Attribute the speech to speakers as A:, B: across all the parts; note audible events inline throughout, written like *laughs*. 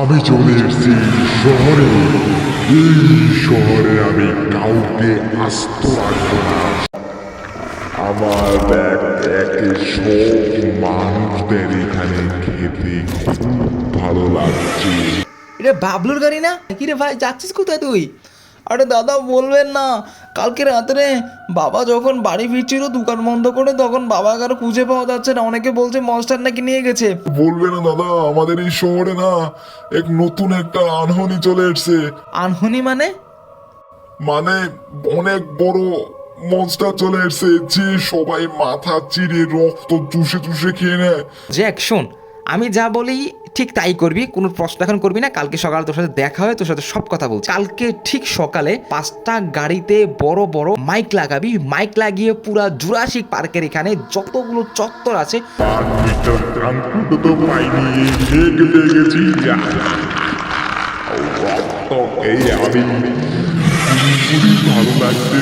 A: আমি চলে এসেছি শহরে। এই শহরে আমি কাউকে আস্ত রাখব না। আমার ব্যাগ একে সব মানুষদের এখানে খেতে খুব ভালো লাগছে।
B: এটা বাবলুর গাড়ি না? কি রে ভাই, যাচ্ছিস কোথায় তুই? আরে দাদা, বলবেন না। কালকে রাত্রে বাবা যখন বাড়ি ফিরছিল দোকান বন্ধ করে তখন বাবাকে আর খুঁজে পাওয়া যাচ্ছে না। অনেকে বলছে মনস্টার নাকি নিয়ে গেছে।
A: বলবে না দাদা আমাদের এই শহরে না এক নতুন একটা আনহনি চলে এসছে।
B: আনহনি মানে?
A: মানে অনেক বড় মনস্টার চলে এসছে যে সবাই মাথা চিরে রক্ত চুষে চুষে খেয়ে নেয়।
B: জ্যাক শোন আমি যা বলি ঠিক তাই করবি কোনো প্রশ্ন এখন করবি না কালকে সকালে তোর সাথে দেখা হয় তোর সাথে সব কথা বলছি। কালকে ঠিক সকালে পাঁচটা গাড়িতে বড় বড় মাইক লাগাবি মাইক লাগিয়ে পুরা জুরাসিক পার্কের এখানে যতগুলো চত্বর আছে
A: ভালো লাগছে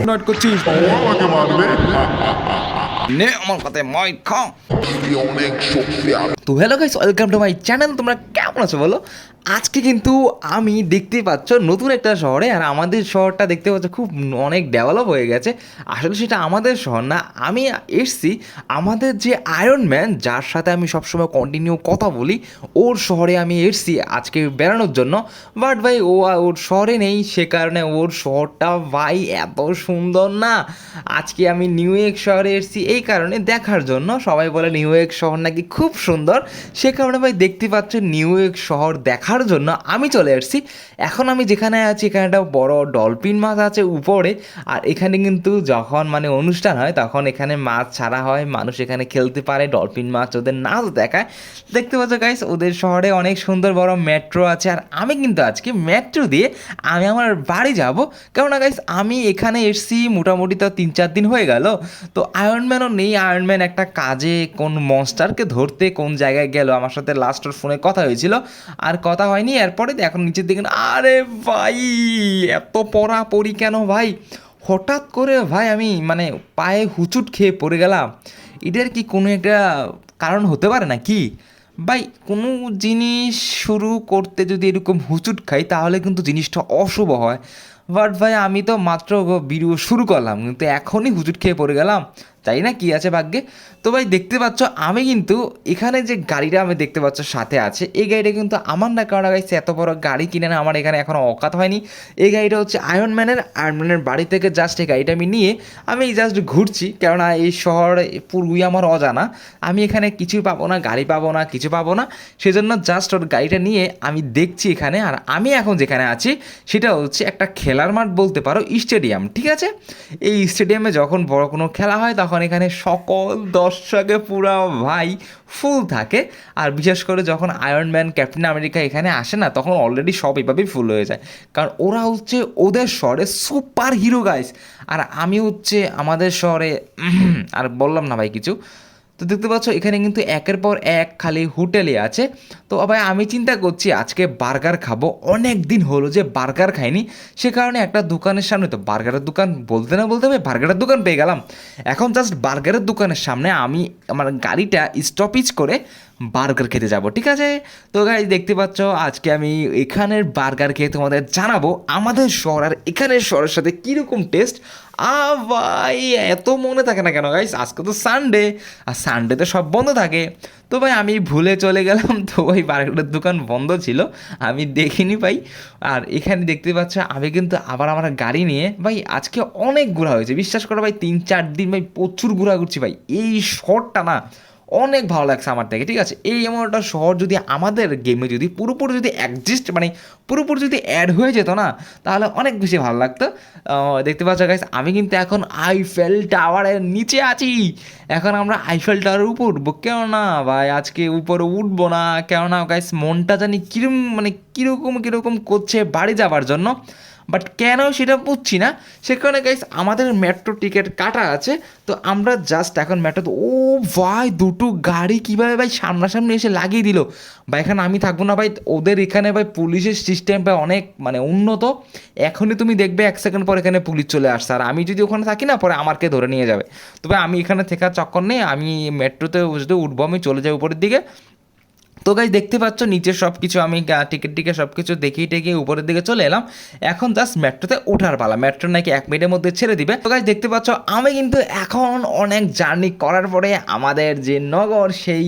A: আমার।
B: করছিস।
A: আমাকে মারবে? *laughs*
B: নে আমার কথায় মাই খা
A: আমি অনেক শক্তি
B: তো hello guys welcome to my channel তোমরা কেমন আছো বলো? আজকে কিন্তু আমি দেখতে পাচ্ছ নতুন একটা শহরে, আর আমাদের শহরটা দেখতে পাচ্ছ খুব অনেক ডেভেলপ হয়ে গেছে। আসলে সেটা আমাদের শহর না, আমি এসছি আমাদের যে আয়রন ম্যান যার সাথে আমি সবসময় কন্টিনিউ কথা বলি, ওর শহরে আমি এসছি আজকে বেড়ানোর জন্য। বাট ভাই, ও ওর শহরে নেই, সে কারণে ওর শহরটা ভাই এত সুন্দর না। আজকে আমি নিউ ইয়র্ক শহরে এসেছি, এই কারণে দেখার জন্য। সবাই বলে নিউ ইয়র্ক শহর নাকি খুব সুন্দর, সে কারণে ভাই দেখতে পাচ্ছ নিউ ইয়র্ক শহর দেখার জন্য আমি চলে এসেছি এখন আমি যেখানে আছি, এখানে একটা বড় ডলফিন মাছ আছে উপরে। আর এখানে কিন্তু যখন মানে অনুষ্ঠান হয়, তখন এখানে মাছ ছাড়া হয়, মানুষ এখানে খেলতে পারে, ডলফিন মাছ ওদের নাচ দেখায়। দেখতে পাচ্ছ গাইস ওদের শহরে অনেক সুন্দর বড় মেট্রো আছে। আর আমি কিন্তু আজকে মেট্রো দিয়ে আমি আমার বাড়ি যাব। কেননা গাইস আমি এখানে এসছি মোটামুটি তো তিন চার দিন হয়ে গেল। তো আয়রনম্যানও নেই। আয়রনম্যান একটা কাজে কোন মনস্টারকে ধরতে কোন জায়গায় গেল। আমার সাথে লাস্ট ওর ফোনে কথা হয়েছিল। আর কথা হয়নি, এরপরে এখন নিচের দিকে, আরে ভাই, এত পড়া পড়ি কেন ভাই? হঠাৎ করে ভাই আমি মানে পায়ে হুচুট খেয়ে পড়ে গেলাম। এটার কি কোনো একটা কারণ হতে পারে না কি ভাই, কোনো জিনিস শুরু করতে যদি এরকম হুচুট খাই, তাহলে কিন্তু জিনিসটা অশুভ হয়। বাট ভাই, আমি তো মাত্র ভিডিও শুরু করলাম, কিন্তু এখনই হুচুট খেয়ে পড়ে গেলাম। জানি না কি আছে ভাগ্যে। তো ভাই দেখতে পাচ্ছ, আমি কিন্তু এখানে যে গাড়িটা আমি দেখতে পাচ্ছ সাথে আছে, এই গাড়িটা কিন্তু আমার না কারণ গাইছে এত বড় গাড়ি কিনে না আমার এখানে এখনও অকাত হয়নি। এই গাড়িটা হচ্ছে আয়রন ম্যানের আয়রন ম্যানের বাড়ি থেকে জাস্ট এই গাড়িটা আমি নিয়ে আমি জাস্ট ঘুরছি, কেননা এই শহর পুরোই আমার অজানা। আমি এখানে কিছু পাবো না, গাড়ি পাবো না, কিছু পাবো না, সেজন্য জাস্ট ওর গাড়িটা নিয়ে আমি দেখছি এখানে, আর আমি এখন যেখানে আছি, সেটা হচ্ছে একটা খেলার মাঠ বলতে পারো স্টেডিয়াম ঠিক আছে? এই স্টেডিয়ামে যখন বড় কোনো খেলা হয়, তখন এখানে সকল দর্শকে পুরা ভাই ফুল থাকে। আর বিশেষ করে যখন আয়রন ম্যান ক্যাপ্টেন আমেরিকা এখানে আসে না, তখন অলরেডি সব এভাবেই ফুল হয়ে যায়। কারণ ওরা হচ্ছে ওদের শহরে সুপার হিরো গাইস আর আমি হচ্ছে আমাদের শহরে আর বললাম না ভাই কিছু তো দেখতে পাচ্ছ, এখানে কিন্তু একের পর এক খালি হোটেলে আছে। তো ভাই, আমি চিন্তা করছি, আজকে বার্গার খাব। অনেক দিন হলো যে বার্গার খাইনি। সে কারণে একটা দোকানের সামনে, তো বার্গারের দোকান বলতে না বলতে ভাই বার্গারের দোকান পেয়ে গেলাম। এখন জাস্ট বার্গারের দোকানের সামনে আমি আমার গাড়িটা স্টপিজ করে বার্গার খেতে যাব, ঠিক আছে? তো গাই দেখতে পাচ্ছ, আজকে আমি এখানের বার্গার খেয়ে তোমাদের জানাব আমাদের শহর আর এখানের শহরের সাথে কীরকম টেস্ট আ ভাই, এত মনে থাকে না কেন গাইস আজকে তো সানডে আর সানডেতে সব বন্ধ থাকে। তো ভাই, আমি ভুলে চলে গেলাম, তো ওই বার্গারের দোকান বন্ধ ছিল, আমি দেখিনি ভাই। আর এখানে দেখতে পাচ্ছ, আমি কিন্তু আবার আমার গাড়ি নিয়ে, ভাই, আজকে অনেক ঘোরা হয়েছে। বিশ্বাস করো ভাই, তিন চার দিন ভাই প্রচুর ঘোরা ঘুরছি ভাই। এই শহরটা না অনেক ভালো লাগছে আমার থেকে ঠিক আছে? এই এমন একটা শহর যদি আমাদের গেমে যদি পুরোপুরি যদি অ্যাডজাস্ট মানে পুরোপুরি যদি অ্যাড হয়ে যেত না, তাহলে অনেক বেশি ভালো লাগতো। দেখতে পাচ্ছ গাইস আমি কিন্তু এখন আইফেল টাওয়ারের নিচে আছি। এখন আমরা আইফেল টাওয়ারের উপর উঠবো। কেননা ভাই, আজকে উপরে উঠবো না। কেননা গাইস মনটা জানি কিরম মানে কীরকম কীরকম করছে বাড়ি যাওয়ার জন্য। বাট কেন সেটা বুঝছি না। সেখানে গাইস আমাদের মেট্রো টিকিট কাটা আছে। তো আমরা জাস্ট এখন মেট্রো ও ভাই, দুটো গাড়ি কীভাবে ভাই সামনাসামনি এসে লাগিয়ে দিল? ভাই, এখানে আমি থাকব না ভাই, ওদের এখানে ভাই পুলিশের সিস্টেম ভাই অনেক মানে উন্নত। এখনই তুমি দেখবে এক সেকেন্ড পর এখানে পুলিশ চলে আসছে। আর আমি যদি ওখানে থাকি না, পরে আমাকে ধরে নিয়ে যাবে। তবে আমি এখানে থেকার চক্কর নেই। আমি মেট্রোতে উঠবো, আমি চলে যাই উপরের দিকে। তো গাইজ দেখতে পাচ্ছ, নিচে সব কিছু আমি টিকিট টিকে সব কিছু দেখিয়ে টেকে উপরের দিকে চলে এলাম। এখন জাস্ট মেট্রোতে ওঠার পালা। মেট্রো নাকি এক মিনিটের মধ্যে ছেড়ে দিবে। তো গাইজ দেখতে পাচ্ছ, আমি কিন্তু এখন অনেক জার্নি করার পরে আমাদের যে নগর, সেই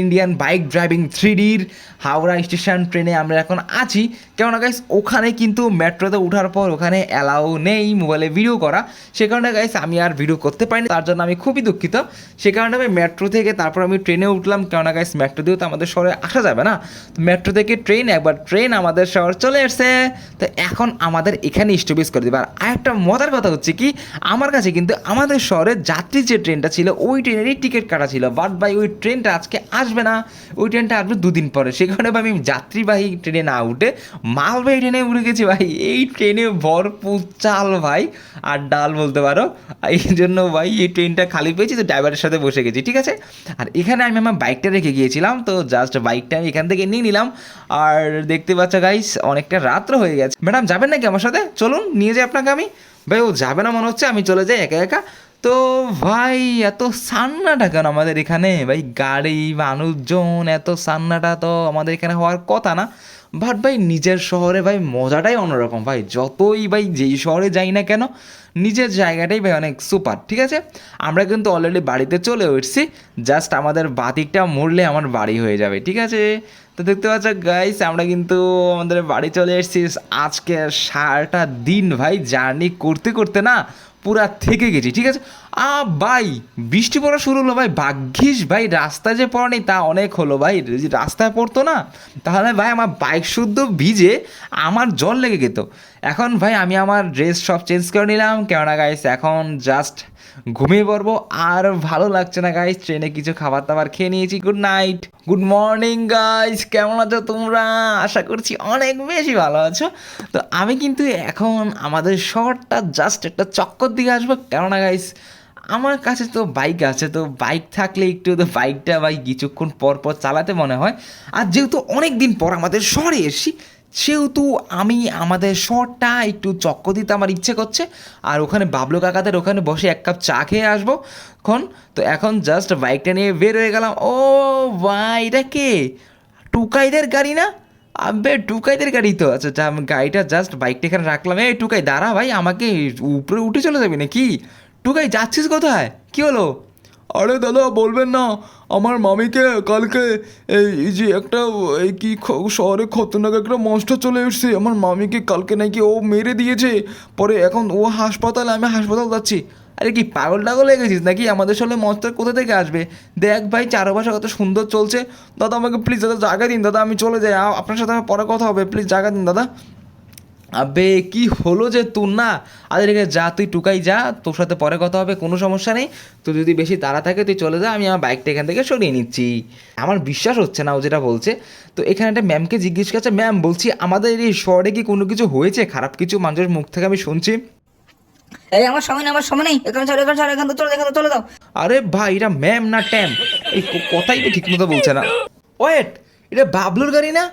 B: ইন্ডিয়ান বাইক ড্রাইভিং থ্রিডির হাওড়া স্টেশন ট্রেনে আমরা এখন আছি। কেননা গাইস ওখানে কিন্তু মেট্রোতে ওঠার পর ওখানে অ্যালাউ নেই মোবাইলে ভিডিও করা। সে কারণে গাইস আমি আর ভিডিও করতে পারিনি। তার জন্য আমি খুবই দুঃখিত। সে কারণে আমি মেট্রো থেকে তারপর আমি ট্রেনে উঠলাম। কেননা গাইস মেট্রো দিয়েও তো আমাদের শহরে আসা যাবে না? তো মেট্রো থেকে ট্রেন একবার ট্রেন আমাদের শহর চলে এসছে। তো এখন আমাদের এখানে স্টপেজ করে দেবে। আর আরেকটা মজার কথা হচ্ছে কি, আমার কাছে কিন্তু আমাদের শহরে যাত্রী যে ট্রেনটা ছিল, ওই ট্রেনেরই টিকিট কাটা ছিল। বাট ভাই, ওই ট্রেনটা আজকে আসবে না। ওই ট্রেনটা আসবে দুদিন পরে। সে কারণে আমি যাত্রীবাহী ট্রেনে না উঠে মালবাহী ট্রেনে উঠে গেছি ভাই। এই ট্রেনে ভরপুর চাল ভাই। আর ডাল বলতে পারো। এই জন্য ভাই, এই ট্রেনটা খালি পেয়েছি, তো ড্রাইভারের সাথে বসে গেছি, ঠিক আছে? আর এখানে আমি আমার বাইকটা রেখে গিয়েছিলাম। তো জাস্ট বাইকটা আমি এখান থেকে নিয়ে নিলাম। আর দেখতে পাচ্ছ গাইস অনেকটা রাত্র হয়ে গেছে। ম্যাডাম, যাবেন নাকি আমার সাথে? চলুন, নিয়ে যাই আপনাকে আমি। ভাই, ও যাবে না মনে হচ্ছে, আমি চলে যাই একা একা। তো ভাই, এত সান্নাটা কেন আমাদের এখানে? ভাই, গাড়ি, মানুষজন, এত সান্নাটা তো আমাদের এখানে হওয়ার কথা না। বাট ভাই, নিজের শহরে ভাই, মজাটাই অন্যরকম ভাই। যতই ভাই, যেই শহরে যাই না কেন, নিজের জায়গাটাই ভাই অনেক সুপার, ঠিক আছে? আমরা কিন্তু অলরেডি বাড়িতে চলে এসেছি। জাস্ট আমাদের বাতিকটা মরলে আমার বাড়ি হয়ে যাবে, ঠিক আছে? তো দেখতে পাচ্ছ গাইস আমরা কিন্তু আমাদের বাড়ি চলে এসেছি। আজকে সারাটা দিন ভাই জার্নি করতে করতে না পুরা থেকে গেছি, ঠিক আছে? আ, ভাই, বৃষ্টি পড়া শুরু হলো, ভাই, ভাগ্যিস, ভাই, রাস্তা যে পড়েনি তা অনেক হলো, ভাই রাস্তায় পড়তো না, তাহলে, ভাই, আমার বাইক শুদ্ধ ভিজে আমার জল লেগে যেত এখন ভাই, আমি আমার ড্রেস সব চেঞ্জ করে নিলাম। কেননা গাইস এখন জাস্ট ঘুমিয়ে পড়ব। আর ভালো লাগছে না গাইস ট্রেনে কিছু খাবার দাবার খেয়ে নিয়েছি। Good night good morning guys কেমন আছো তোমরা? আশা করছি অনেক বেশি ভালো আছো। তো আমি কিন্তু এখন আমাদের শহরটা জাস্ট একটা চক্কর দিকে আসব। কেননা গাইস আমার কাছে তো বাইক আছে। তো বাইক থাকলে একটু তো বাইকটা ভাই কিছুক্ষণ পর পর চালাতে মনে হয়। আর যেহেতু অনেক দিন পর আমাদের শহরে এসেছি সেহেতু আমি আমাদের শহরটা একটু চক্ক দিতে আমার ইচ্ছে করছে। আর ওখানে বাবলু কাকাদের ওখানে বসে এক কাপ চা খেয়ে আসব। খন, তো এখন জাস্ট বাইকটা নিয়ে বের হয়ে গেলাম। ও ভাই, এটা কে? টুকাইদের গাড়ি না? আবে, টুকাইদের গাড়ি তো। আচ্ছা গাড়িটা জাস্ট বাইকটা এখানে রাখলাম। এই টুকাই, দাঁড়া ভাই, আমাকে উপরে উঠে চলে যাবি নাকি? টুকাই, যাচ্ছিস কোথায়? কী হলো?
C: আরে দাদা, বলবেন না। আমার মামিকে কালকে এই যে একটা, এই কি শহরে খতরনাক একটা মনস্টার চলে এসছে। আমার মামিকে কালকে নাকি ও মেরে দিয়েছে। পরে এখন ও হাসপাতালে, আমি হাসপাতাল যাচ্ছি।
B: আরে কি পাগল টাগল হয়ে গেছিস নাকি? আমাদের সামনে মনস্টার কোথা থেকে আসবে? দেখ ভাই, চারপাশে কত সুন্দর চলছে।
C: দাদা, আমাকে প্লিজ দাদা জায়গা দিন। দাদা, আমি চলে যাই। আপনার সাথে আমার পরে কথা হবে। প্লিজ জায়গা দিন, দাদা।
B: আবে কি হলো যে তোর না? আরে যা তুই টুকাই যা তোর সাথে পরে কথা হবে কোনো সমস্যা নেই। তো যদি বেশি তাড়া থাকে তুই চলে যা আমি আমার বাইকটা এখান থেকে সরিয়ে নিচ্ছি। আমার বিশ্বাস হচ্ছে না ও যেটা বলছে। তো এখানে একটা ম্যামকে জিজ্ঞেস করছে ম্যাম বলছি আমাদের এই শহরে কি কোনো কিছু হয়েছে? খারাপ কিছু? মানুষের মুখ থেকে আমি শুনছি।
D: এই আমার সময় নেই আমার সময় নেই। এখানে চলে এখানে চলে এখান থেকে চলে এখান চলে দাও
B: আরে ভাই এটা ম্যাম না ট্যাম এই কথাই তো ঠিক মতো বলছে না। ওয়েট এটা বাবলুর গাড়ি না?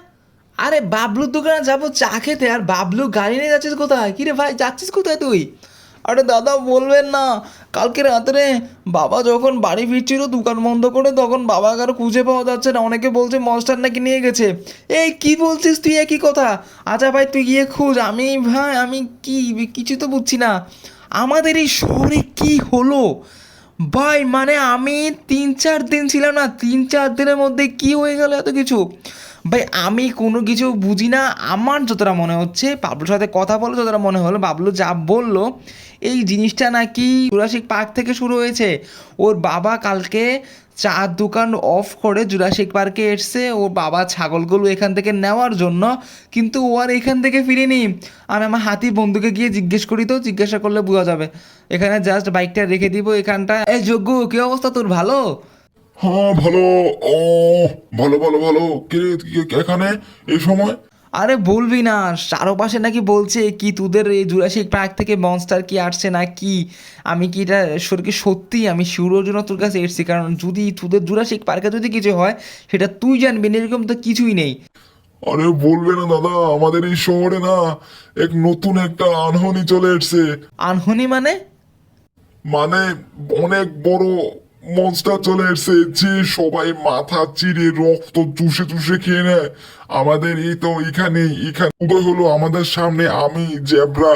B: আরে বাবলুর দোকানে যাব, চা খেতে, আর বাবলু গাড়ি নিয়ে যাচ্ছিস কোথায়? কিরে ভাই, যাচ্ছিস কোথায় তুই?
C: আরে দাদা, বলবেন না। কালকে রাত্রে বাবা যখন বাড়ি ফিরছিল, দোকান বন্ধ করে, তখন বাবাকে আর খুঁজে পাওয়া যাচ্ছে না। অনেকে বলছে মনস্টার নাকি নিয়ে গেছে।
B: এই, কি বলছিস তুই একই কথা? আচ্ছা ভাই, তুই গিয়ে খুঁজ। আমি ভাই, আমি কি, কিছু তো বুঝছি না। আমাদের এই শহরে কি হলো? ভাই মানে আমি তিন চার দিন ছিলাম না, তিন চার দিনের মধ্যে কি হয়ে গেল এত কিছু? ভাই, আমি কোনো কিছু বুঝি না। আমার যতটা মনে হচ্ছে বাবলুর সাথে কথা বলে যতটা মনে হলো বাবলু যা বলল, এই জিনিসটা নাকি জুরাসিক পার্ক থেকে শুরু হয়েছে। ওর বাবা কালকে চার দোকান অফ করে জুরাসিক পার্কে এসছে, ওর বাবা ছাগলগুলো এখান থেকে নেওয়ার জন্য, কিন্তু ও আর এখান থেকে ফিরেনি। আমি আমার হাতি বন্ধুকে গিয়ে জিজ্ঞেস করি তো, জিজ্ঞাসা করলে বোঝা যাবে। এখানে জাস্ট বাইকটা রেখে দিব এখানটা এই যোগ্য, কি অবস্থা তোর, ভালো?
A: হ্যাঁ ভালো। ও ভালো ভালো ভালো। কে এখানে? এই সময়?
B: আরে বলবি না চারপাশে নাকি বলছে কি তোদের এই জুরাসিক পার্ক থেকে মনস্টার কি আসছে না কি? আমি কি এটা সরকি সত্যি? আমি শিউরোর জন্য তোর কাছে এসেছি কারণ যদি তোদের জুরাসিক পার্কে যদি কিছু হয় সেটা তুই জানবি না এরকম তো কিছুই নেই।
A: আরে বলবে না দাদা আমাদের এই শহরে না এক নতুন একটা আনহনি চলে এসছে।
B: আনহনি মানে?
A: মানে অনেক বড় মনস্টার চলে এসেছে যে সবাই মাথা চিরে রক্ত চুষে চুষে খেয়ে নেয় আমাদের এই তো এখানে এখানে উদয় হলো আমাদের সামনে। আমি, জেব্রা,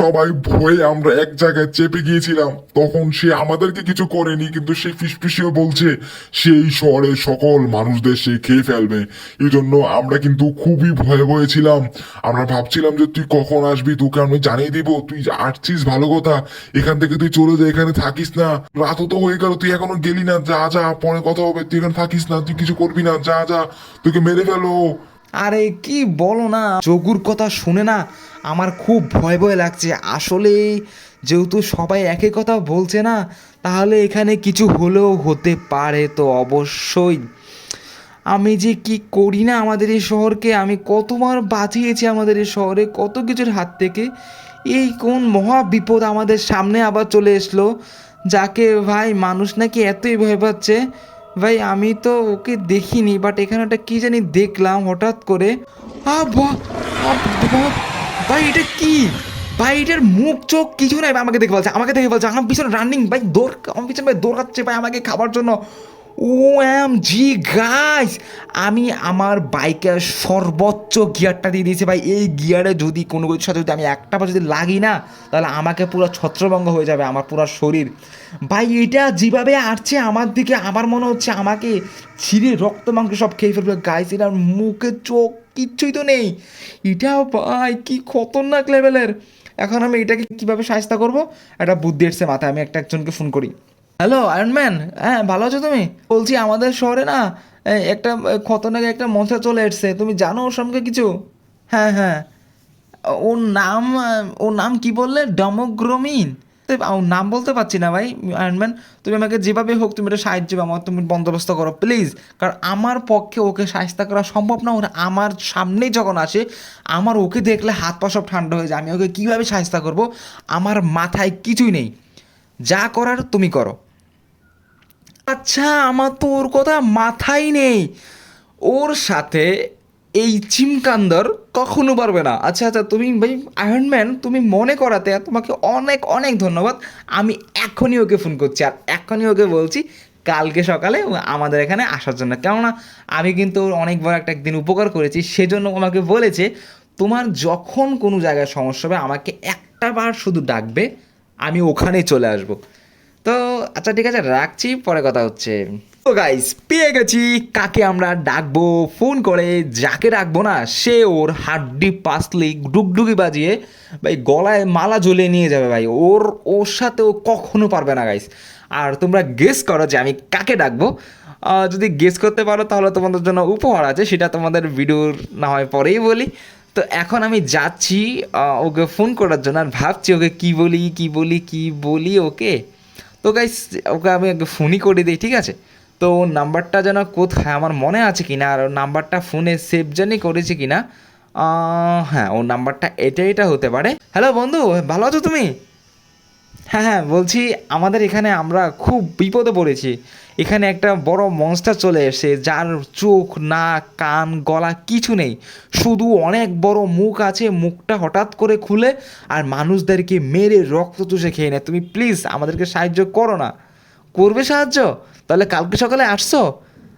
A: সবাই ভয়ে আমরা এক জায়গায় চেপে গিয়েছিলাম। তখন সে আমাদেরকে কিছু করেনি, কিন্তু সে ফিসফিসিও বলছে, সেই শহরের সকল মানুষদের সে খেয়ে ফেলবে। এই জন্য আমরা কিন্তু খুবই ভয়ে ভয়ে ছিলাম আমরা ভাবছিলাম যে, তুই কখন আসবি? তোকে আমি জানিয়ে দিব। তুই আসছিস, ভালো কথা। এখান থেকে তুই চলে যা, এখানে থাকিস না। রাতও তো হয়ে গেল, তুই এখনও গেলি না। যা যা, পরে কথা হবে। তুই এখানে থাকিস না, তুই কিছু করবি না। যা যা, তোকে মেরে ফেলো
B: আরে কি বলো না, যোগুর কথা শুনে না আমার খুব ভয় ভয় লাগছে। আসলে যেহেতু সবাই একই কথা বলছে না, তাহলে এখানে কিছু হলেও হতে পারে তো অবশ্যই। আমি যে কি করি না আমাদের এই শহরকে? আমি কতবার বাঁচিয়েছি আমাদের এই শহরে, কত কিছুর হাত থেকে। এই কোন মহা বিপদ আমাদের সামনে আবার চলে এসলো, যাকে ভাই মানুষ নাকি এতই ভয় পাচ্ছে? ভাই, আমি তো ওকে দেখিনি বাট এখানে একটা কী জানি দেখলাম হঠাৎ করে। ভাই, এটা কি? ভাই, এটার মুখ, চোখ কিছু নাই আমাকে দেখে বলছে আমাকে দেখে বলছে আমার পিছনে রানিং ভাই, দৌড়, আমার পিছনে ভাই দৌড়াচ্ছে, ভাই, আমাকে খাবার জন্য। ও এম জি গাইস আমি আমার বাইকের সর্বোচ্চ গিয়ারটা দিয়ে দিয়েছি ভাই। এই গিয়ারে যদি কোনো কিছুর সাথে যদি আমি একটা বার যদি লাগি না, তাহলে আমাকে পুরো ছত্রভঙ্গ হয়ে যাবে, আমার পুরো শরীর। ভাই, এটা যেভাবে আসছে আমার দিকে, আমার মনে হচ্ছে আমাকে ছিঁড়ে রক্ত মাংস সব খেয়ে ফেলবে। গাইস এটার মুখে চোখ কিচ্ছুই তো নেই। এটা ভাই, কি খতরনাক লেভেলের এখন আমি এটাকে কীভাবে সাহায্য করব? একটা বুদ্ধি এসছে মাথায়, আমি একটা একজনকে ফোন করি। হ্যালো আয়রনম্যান হ্যাঁ ভালো আছো তুমি? বলছি আমাদের শহরে না একটা এ, খতরনাক একটা মশা চলে এসছে। তুমি জানো ওর সঙ্গে কিছু? হ্যাঁ হ্যাঁ। ওর নাম ওর নাম কি বললে? ডমোগ্রোমিন নাম বলতে পারছি না ভাই আয়রনম্যান তুমি আমাকে যেভাবে হোক তুমি এটা সাহায্য আমার তুমি বন্দোবস্ত করো প্লিজ কারণ আমার পক্ষে ওকে সাহায্য করা সম্ভব না ওরা আমার সামনেই যখন আসে আমার ওকে দেখলে হাত পা সব ঠান্ডা হয়ে যায়। আমি ওকে কীভাবে সাহায্য করব? আমার মাথায় কিছুই নেই। যা করার তুমি করো। আচ্ছা আমার তো ওর কথা মাথাই নেই। ওর সাথে এই চিমকান্দর কখনো পারবে না। আচ্ছা আচ্ছা তুমি ভাই আয়রনম্যান তুমি মনে করাতে তোমাকে অনেক অনেক ধন্যবাদ। আমি এখনই ওকে ফোন করছি আর এখনই ওকে বলছি, কালকে সকালে আমাদের এখানে আসার জন্য। কেননা, আমি কিন্তু ওর অনেক বড় একটা একদিন উপকার করেছি, সেজন্য আমাকে বলেছে, তোমার যখন কোনো জায়গায় সমস্যা হবে, আমাকে একটা বার শুধু ডাকবে, আমি ওখানেই চলে আসব। তো আচ্ছা ঠিক আছে, রাখছি, পরে কথা হচ্ছে। তো গাইস পেয়ে গেছি, কাকে আমরা ডাকবো ফোন করে, যাকে ডাকবো না, সে ওর হাড্ডি পাসলি ডুগডুগি বাজিয়ে, ভাই, গলায় মালা ঝুলিয়ে নিয়ে যাবে, ভাই। ওর ওর সাথে ও কখনো পারবে না গাইস আর তোমরা গেস করো যে আমি কাকে ডাকবো। যদি গেস করতে পারো, তাহলে তোমাদের জন্য উপহার আছে, সেটা তোমাদের ভিডিওর না হয় পরেই বলি। তো, এখন আমি যাচ্ছি ওকে ফোন করার জন্য, আর ভাবছি ওকে কি বলি কি বলি কি বলি ওকে? তো গাইস ওকে আমি ফোনই করে দিই, ঠিক আছে? তো ওর নাম্বারটা যেন কোথায়, আমার মনে আছে কি না আর নাম্বারটা ফোনে সেভ জানি করেছি কি না হ্যাঁ ওর নাম্বারটা এটা এটা হতে পারে। হ্যালো বন্ধু, ভালো আছো তুমি? হ্যাঁ হ্যাঁ বলছি আমাদের এখানে আমরা খুব বিপদে পড়েছি। এখানে একটা বড় মনস্টার চলে এসে যার চোখ, নাক, কান, গলা কিছু নেই। শুধু অনেক বড় মুখ আছে, মুখটা হঠাৎ করে খুলে আর মানুষদেরকে মেরে রক্ত চুষে খেয়ে নেয়। তুমি প্লিজ আমাদেরকে সাহায্য করো না। করবে সাহায্য? তাহলে কালকে সকালে আসছো?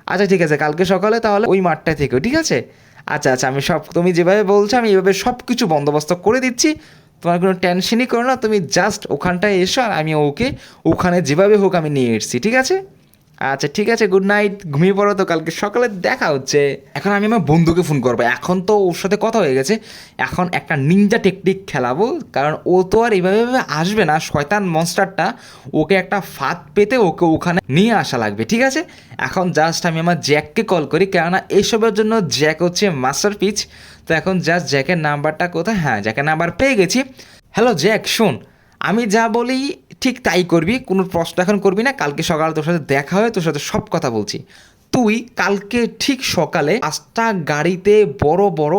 B: আচ্ছা ঠিক আছে, কালকে সকালে তাহলে ওই মাঠটায় থেকো ঠিক আছে? আচ্ছা আচ্ছা আমি সব, তুমি যেভাবে বলছো, আমি এভাবে সব কিছু বন্দোবস্ত করে দিচ্ছি। তোমার কোনো টেনশনই করো না, তুমি জাস্ট ওখানটায় এসো আর আমি ওকে, ওখানে যেভাবে হোক আমি নিয়ে এসেছি, ঠিক আছে? আচ্ছা ঠিক আছে গুড নাইট ঘুমিয়ে পড়ো তো, কালকে সকালে দেখা হচ্ছে। এখন আমি আমার বন্ধুকে ফোন করব। এখন তো ওর সাথে কথা হয়ে গেছে। এখন একটা নিনজা টেকনিক খেলাবো, কারণ ও তো আর এইভাবে আসবে না, শয়তান মনস্টারটা ওকে একটা ফাঁদ পেতে ওকে ওখানে নিয়ে আসা লাগবে, ঠিক আছে? এখন জাস্ট আমি আমার জ্যাককে কল করি, কেননা এসবের জন্য জ্যাক হচ্ছে মাস্টার পিচ তো এখন জাস্ট জ্যাকের নাম্বারটা কোথায়? হ্যাঁ জ্যাকের নাম্বার পেয়ে গেছি। হ্যালো জ্যাক, শোন, আমি যা বলি ঠিক তাই করবি, কোনো প্রশ্ন এখন করবি না, কালকে সকালে তোর সাথে দেখা হয় তোর সাথে সব কথা বলছি। তুই কালকে ঠিক সকালে পাঁচটা গাড়িতে বড় বড়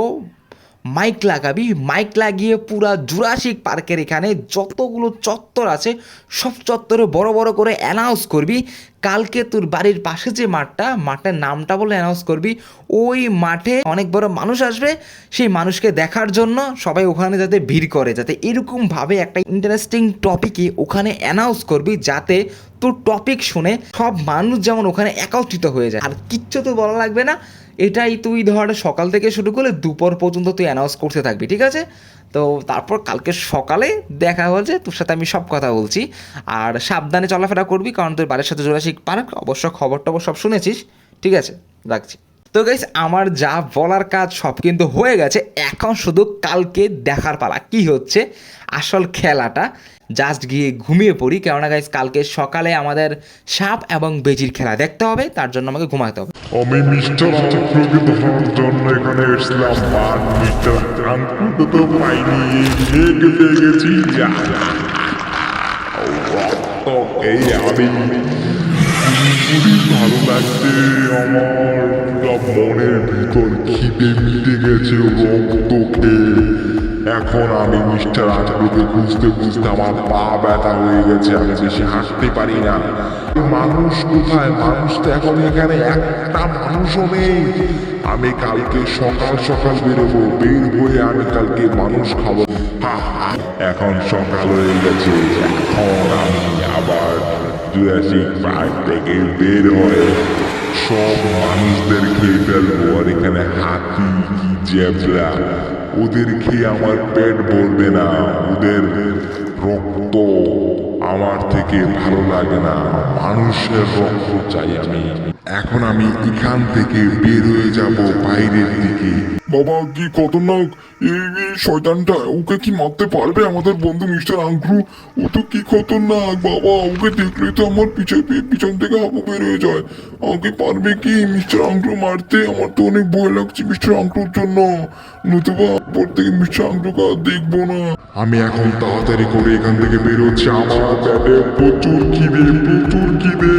B: মাইক লাগাবি মাইক লাগিয়ে পুরা জুরাসিক পার্কের এখানে যতগুলো চত্বর আছে, সব চত্বরে বড় বড় করে অ্যানাউন্স করবি। কালকে তোর বাড়ির পাশে যে মাঠটা, মাঠের নামটা বলে অ্যানাউন্স করবি। ওই মাঠে অনেক বড় মানুষ আসবে, সেই মানুষকে দেখার জন্য সবাই ওখানে যাতে ভিড় করে, যাতে এরকমভাবে একটা ইন্টারেস্টিং টপিকে ওখানে অ্যানাউন্স করবি, যাতে তোর টপিক শুনে সব মানুষ যেমন ওখানে একত্রিত হয়ে যায়। আর কিচ্ছু তো বলা লাগবে না। এটাই তুই ধর সকাল থেকে শুরু করলে দুপুর পর্যন্ত তুই অ্যানাউন্স করতে থাকবি, ঠিক আছে? তো তারপর কালকে সকালে দেখা হয়েছে, তোর সাথে আমি সব কথা বলছি। আর সাবধানে চলাফেরা করবি, কারণ তোর বাড়ির সাথে জোরাসিক পার্ক অবশ্য খবর টবর সব শুনেছিস, ঠিক আছে? রাখছি। তো গাইস আমার যা বলার কাজ সব কিন্তু হয়ে গেছে। এখন শুধু কালকে দেখার পালা। কি হচ্ছে? আসল খেলাটা। জাস্ট গিয়ে ঘুমিয়ে পড়ি। কেননা গাইস কালকে সকালে আমাদের সাপ এবং বেজির খেলা দেখতে হবে। তার জন্য আমাকে ঘুমাতে হবে।
A: আমি মিস্টার আঙ্কুকে ধরার জন্য এখানে এসেছিলাম। আর মিস্টার তো পাইনি। আমি ভালো লাগছে। আমার মনের ভিতর খিদে মিটে গেছে রক্ত খেয়ে এখন আমি মিস্টার আঙ্কুকে খুঁজতে খুঁজতে আমার পা ব্যথা হয়ে গেছে, আমি বেশি হাঁটতে পারি না। মানুষ কোথায়? মানুষ তো এখন এখানে একটা মানুষও নেই। আমি কালকে সকাল সকাল বেরোবো, বের হয়ে আমি কালকে মানুষ খাব। এখন সকাল হয়ে গেছে, এখন আমি আবার জুরাসিক পার্ক থেকে বের হয়ে সব মানুষদের খেয়ে ফেলব, আর এখানে হাতি, কি জ্যাবলা ওদের খেয়ে আমার পেট ভরবে না, ওদের রক্ত আমার থেকে ভালো লাগে না। মানুষের রক্ত চাই আমি। এখন আমি এখান থেকে বের হয়ে যাব বাইরের দিকে। বাবা কি খতরনাক? এই শয়তানটা ওকে কি মারতে পারবে আমাদের বন্ধু মিস্টার আঙ্ক্রু ও তো কি খতরনাক বাবা ওকে দেখলে তো আমার পিছনে পিছন থেকে হাবু বের হয়ে যায়। আমাকে পারবে কি মিস্টার আঙ্ক্রু মারতে? আমার তো অনেক ভয় লাগছে মিস্টার আঙ্ক্রুর জন্য। নতুবা পর থেকে মিস্টার আঙ্ক্রুকে আর দেখব না। আমি এখন তাড়াতাড়ি করে এখান থেকে বেরোচ্ছি। আমার পেটে প্রচুর খিদে প্রচুর খিদে।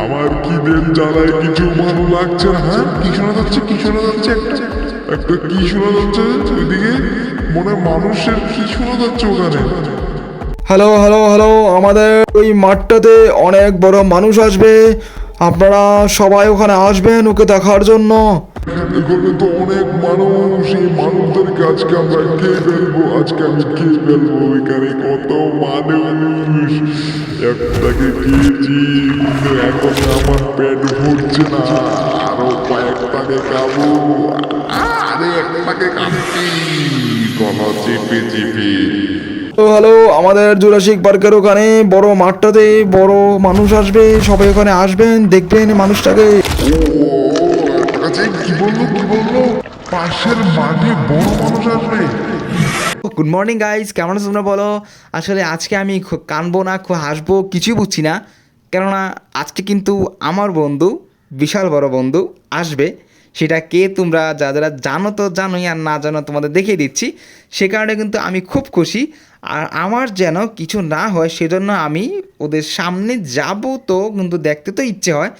A: আমার কি খিদের জ্বালায় কিছু ভালো লাগছে না হ্যাঁ? কি শোনা যাচ্ছে, কি শোনা যাচ্ছে? একটা একটা কি শোনা যাচ্ছে ওইদিকে মনে মানুষের কি শোনা যাচ্ছে ওখানে?
C: হ্যালো হ্যালো হ্যালো আমাদের ওই মাঠটাতে অনেক বড় মানুষ আসবে। আপনারা সবাই ওখানে আসবেন ওকে দেখার জন্য।
A: এখানে তো অনেক মানুষ এই মানুষদেরকে আজকে আমরা খেয়ে ফেলব? আজকে আমি খেয়ে ফেলব? এখানে কত মানুষ? একটাকে খেয়েছি এখন আমার পেট ভরছে না। আরও কয়েকটাকে খাব। আরে একটাকে খাচ্ছি। গলা চেপে চেপে।
C: তো হ্যালো আমাদের জুরাসিক পার্কের ওখানে বড় মাঠটাতে বড় মানুষ আসবে। সবাই ওখানে আসবেন দেখবেন মানুষটাকে।
B: গুড মর্নিং গাইজ কেমন আছো তোমরা বলো? আসলে আজকে আমি কানবো না খুব হাসবো, কিছুই বুঝছি না। কেননা আজকে কিন্তু আমার বন্ধু, বিশাল বড় বন্ধু, আসবে। সেটা কে তোমরা যা যারা জানো তো জানোই, আর না জানো তোমাদের দেখিয়ে দিচ্ছি। সে কারণে কিন্তু আমি খুব খুশি। আর আমার যেন কিছু না হয়, সেজন্য আমি ওদের সামনে যাব তো কিন্তু দেখতে তো ইচ্ছে হয়,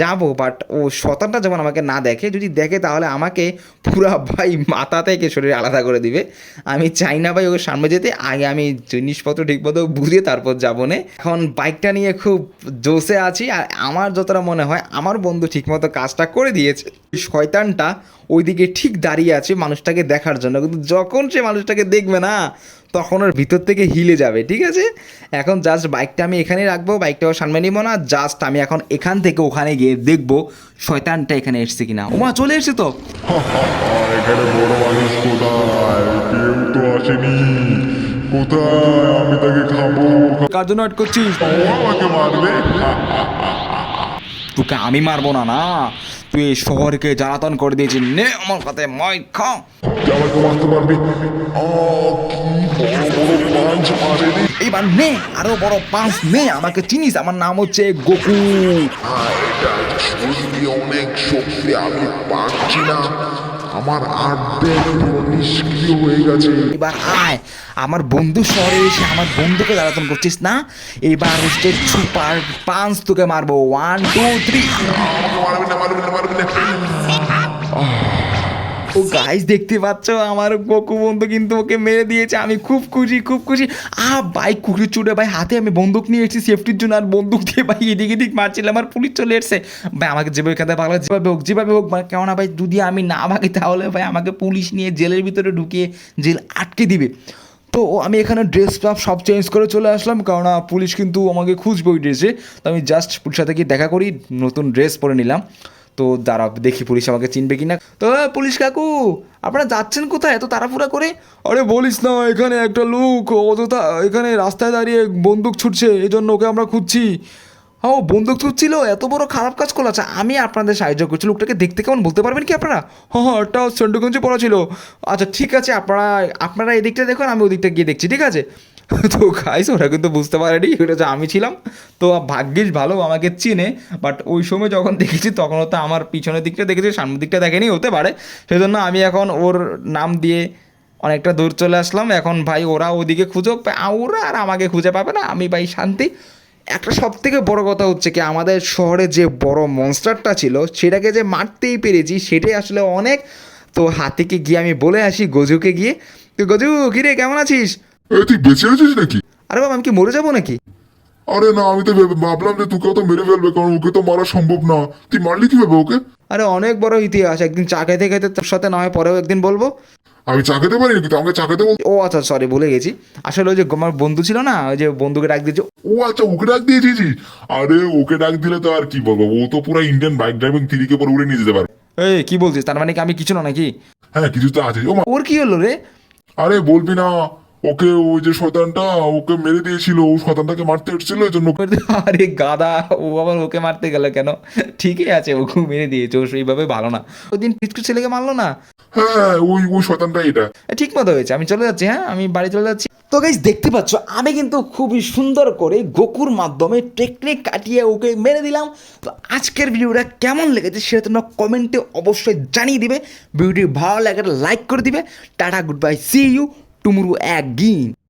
B: যাব। বাট ও শতানটা যেমন আমাকে না দেখে, যদি দেখে তাহলে আমাকে পুরা ভাই মাথা থেকে শরীর আলাদা করে দিবে। আমি চাই না ভাই ওকে সামনে যেতে, আগে আমি জিনিসপত্র ঠিকমতো বুঝে তারপর যাব না। এখন বাইকটা নিয়ে খুব জোসে আছি, আর আমার যতটা মনে হয়, আমার বন্ধু ঠিকমতো কাজটা করে দিয়েছে। শয়তানটা ওইদিকে ঠিক দাঁড়িয়ে আছে মানুষটাকে দেখার জন্য। কিন্তু যখন সে মানুষটাকে দেখবে না তখন ওর ভিতর থেকে হিলে যাবে ঠিক আছে? এখন জাস্ট বাইকটা আমি এখানে রাখব বাইকটাও সামনে নিব না জাস্ট আমি এখন এখান থেকে ওখানে গিয়ে দেখব শয়তানটা এখানে এসছে কিনা। ওমা চলে এসছে তো!
A: আর এখানে বড় মানুষ কোথায়? কেউ তো আসেনি। কোথায়? আমি তাকে খাব।
C: কার জন্য করছিস?
A: আমাকে মারবে? *laughs*
B: তোকে আমি মারবো না না। তুই এই শহরকে জ্বালাতন করে দিয়েছিস। নে আমার কাছে মাই খা।
A: আমাকে মারতে পারবি।
B: এইবার নে আরও বড় পাঁচ নে। আমাকে চিনিস আমার নাম হচ্ছে গোকু
A: অনেক শক্তি আমি পাচ্ছি না। আমার পুরো নিষ্ক্রিয় হয়ে গেছে।
B: এবার আয় আমার বন্ধু শহরে এসে আমার বন্ধুকে জ্বালাতন করছিস না? এবার হচ্ছে সুপার পাঁচ তোকে মারবো। ওয়ান টু থ্রি
A: মারবি না মারবি না মারবি না।
B: ও গাইস দেখতে পাচ্ছ? আমার গোকু বন্ধু কিন্তু ওকে মেরে দিয়েছে। আমি খুব খুশি খুব খুশি। আ, ভাই কুকুর চুটে ভাই, হাতে আমি বন্দুক নিয়ে এসেছি সেফটির জন্য। আর বন্দুক দিয়ে, ভাই, এদিক এদিক মারছিলাম আর পুলিশ চলে এসছে। ভাই, আমাকে যেভাবে থেকে পাগলা যেভাবে হোক যেভাবে হোক মানে কেননা, ভাই, যদি আমি না ভাগি, তাহলে, ভাই, আমাকে পুলিশ নিয়ে জেলের ভিতরে ঢুকিয়ে জেল আটকে দিবে। তো আমি এখানে ড্রেস সব চেঞ্জ করে চলে আসলাম। কারণ পুলিশ কিন্তু আমাকে খুঁজবে ওই ড্রেসে তো আমি জাস্ট পুলিশের সাথে গিয়ে দেখা করি, নতুন ড্রেস পরে নিলাম। তো দাঁড়া দেখি পুলিশ আমাকে চিনবে কিনা। তো পুলিশ কাকু আপনারা যাচ্ছেন কোথায়? এত তাড়াহুড়া করে?
C: আরে বলিস না এখানে একটা লোক অযথা এখানে রাস্তায় দাঁড়িয়ে বন্দুক ছুটছে এই জন্য ওকে আমরা খুঁজছি।
B: ও বন্দুক ছিল এত বড় খারাপ কাজ করল। আচ্ছা আমি আপনাদের সাহায্য করছি লোকটাকে দেখতে কেমন বলতে পারবেন কি আপনারা?
C: হ্যাঁ হ্যাঁ একটা সেন্টুগঞ্জে পড়া ছিল।
B: আচ্ছা ঠিক আছে আপনারা আপনারা এই দিকটা দেখুন আমি ওই দিকটা গিয়ে দেখছি ঠিক আছে? *laughs* তো খাইস ওরা কিন্তু বুঝতে পারেনি ওটা যে আমি ছিলাম। তো ভাগ্যিস ভালো, আমাকে চিনে। বাট ওই সময় যখন দেখেছি, তখন তো আমার পিছনের দিকটা দেখেছি, সামনের দিকটা দেখেনি, হতে পারে। সেই জন্য আমি এখন ওর নাম দিয়ে অনেকটা দূর চলে আসলাম। এখন ভাই, ওরা ওদিকে খুঁজো। ওরা আর আমাকে খুঁজে পাবে না। আমি ভাই শান্তি। একটা সব থেকে বড় কথা হচ্ছে কি, আমাদের শহরে যে বড় মনস্টারটা ছিল, সেটাকে যে মারতেই পেরেছি, সেটাই আসলে অনেক। তো হাতিকে গিয়ে আমি বলে আসি, গজুকে গিয়ে। তো গজু, কিরে, কেমন আছিস?
A: তুই বেঁচে আছিস নাকি?
B: আরে বাবা আমি কি মরে যাব নাকি?
A: আরে না আমি তো ভাবলাম যে তোকেও তো মেরে ফেলবে কারণ ওকে তো মারা সম্ভব না। তুই মারলি কীভাবে ওকে?
B: আরে অনেক বড় ইতিহাস একদিন চা খেতে খেতে তোর সাথে না হয় পরেও একদিন বলব।
A: আমি চা খেতে পারি নাকি তো আমাকে চা খেতে বল
B: ও আচ্ছা সরি ভুলে গেছি। আসলে ওই যে আমার বন্ধু ছিল না ওই যে বন্ধুকে ডাক দিয়েছে
A: ও আচ্ছা ওকে ডাক দিয়েছিস আরে ওকে ডাক দিলে তো আর কি বলব? ও তো পুরো ইন্ডিয়ান বাইক ড্রাইভিং থ্রিকে পরে উড়ে নিয়ে যেতে পারে।
B: এই কি বলছিস? তার মানে কি আমি কিছু না নাকি?
A: হ্যাঁ কিছু তো আছে। ও
B: ওর কি হলো রে?
A: আরে বলবি না। ওকে ওই যে শতানটা ওকে মেরে দিয়েছিল ও শতানটাকে মারতে এসেছিল এই জন্য।
B: আরে গাদা ও আবার ওকে মারতে গেল কেন? ঠিকই আছে ওকে মেরে দিয়েছে ও সেইভাবে ভালো না। ওই দিন পিচকু ছেলেকে মারলো না?
A: হ্যাঁ ওই ওই শতানটা এটা।
B: ঠিক মতো হয়েছে আমি চলে যাচ্ছি হ্যাঁ আমি বাড়ি চলে যাচ্ছি। তো গাইজ দেখতে পাচ্ছ আমি কিন্তু খুবই সুন্দর করে গোকুর মাধ্যমে টেকনিক কাটিয়ে ওকে মেরে দিলাম। তো আজকের ভিডিওটা কেমন লেগেছে সেটা তোমরা কমেন্টে অবশ্যই জানিয়ে দিবে। ভিডিওটি ভালো লাগে লাইক করে দিবে। Tata good bye see you tomorrow এক